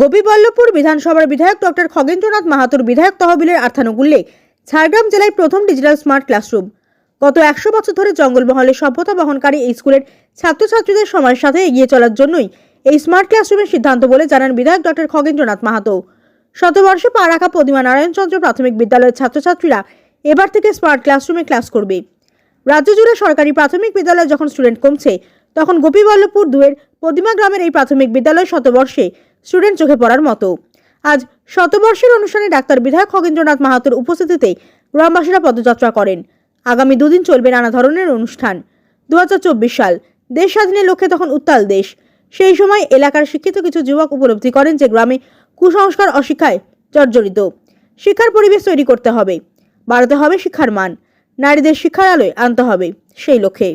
গোপীবল্লভপুর বিধানসভার বিধায়ক ডক্টর খগেন্দ্রনাথ মাহাতোর বিধায়ক তহবিলের আর্থানুকূল্যে ঝাড়গ্রাম জেলায় প্রথম ডিজিটাল স্মার্ট ক্লাসরুম। গত একশো বছর ধরে জঙ্গলমহলে সভ্যতা বহনকারী এই স্কুলের ছাত্রছাত্রীদের সময়ের সাথে এগিয়ে চলার জন্যই এই স্মার্ট ক্লাসরুমের সিদ্ধান্ত বলে জানান বিধায়ক ডক্টর খগেন্দ্রনাথ মাহাতো। শতবর্ষে পা রাখা প্রতিমা নারায়ণচন্দ্র প্রাথমিক বিদ্যালয়ের ছাত্রছাত্রীরা এবার থেকে স্মার্ট ক্লাসরুমে ক্লাস করবে। রাজ্য জুড়ে সরকারি প্রাথমিক বিদ্যালয়ে যখন স্টুডেন্ট কমছে তখন গোপীবল্লভপুর দুয়ের প্রতিমা গ্রামের এই প্রাথমিক বিদ্যালয় শতবর্ষে স্টুডেন্ট চোখে পড়ার মতো। আজ শতবর্ষের অনুষ্ঠানে ডাক্তার বিধায়ক খগেন্দ্রনাথ মাহাতোর উপস্থিতিতে গ্রামবাসীরা পদযাত্রা করেন। আগামী দুদিন চলবে নানা ধরনের অনুষ্ঠান। দু হাজার চব্বিশ সাল, দেশ স্বাধীনের লক্ষ্যে তখন উত্তাল দেশ। সেই সময় এলাকার শিক্ষিত কিছু যুবক উপলব্ধি করেন যে গ্রামে কুসংস্কার অশিক্ষায় জর্জরিত। শিক্ষার পরিবেশ তৈরি করতে হবে। বাড়াতে হবে শিক্ষার মান। নারীদের শিক্ষার আলোয় আনতে হবে সেই লক্ষ্যে।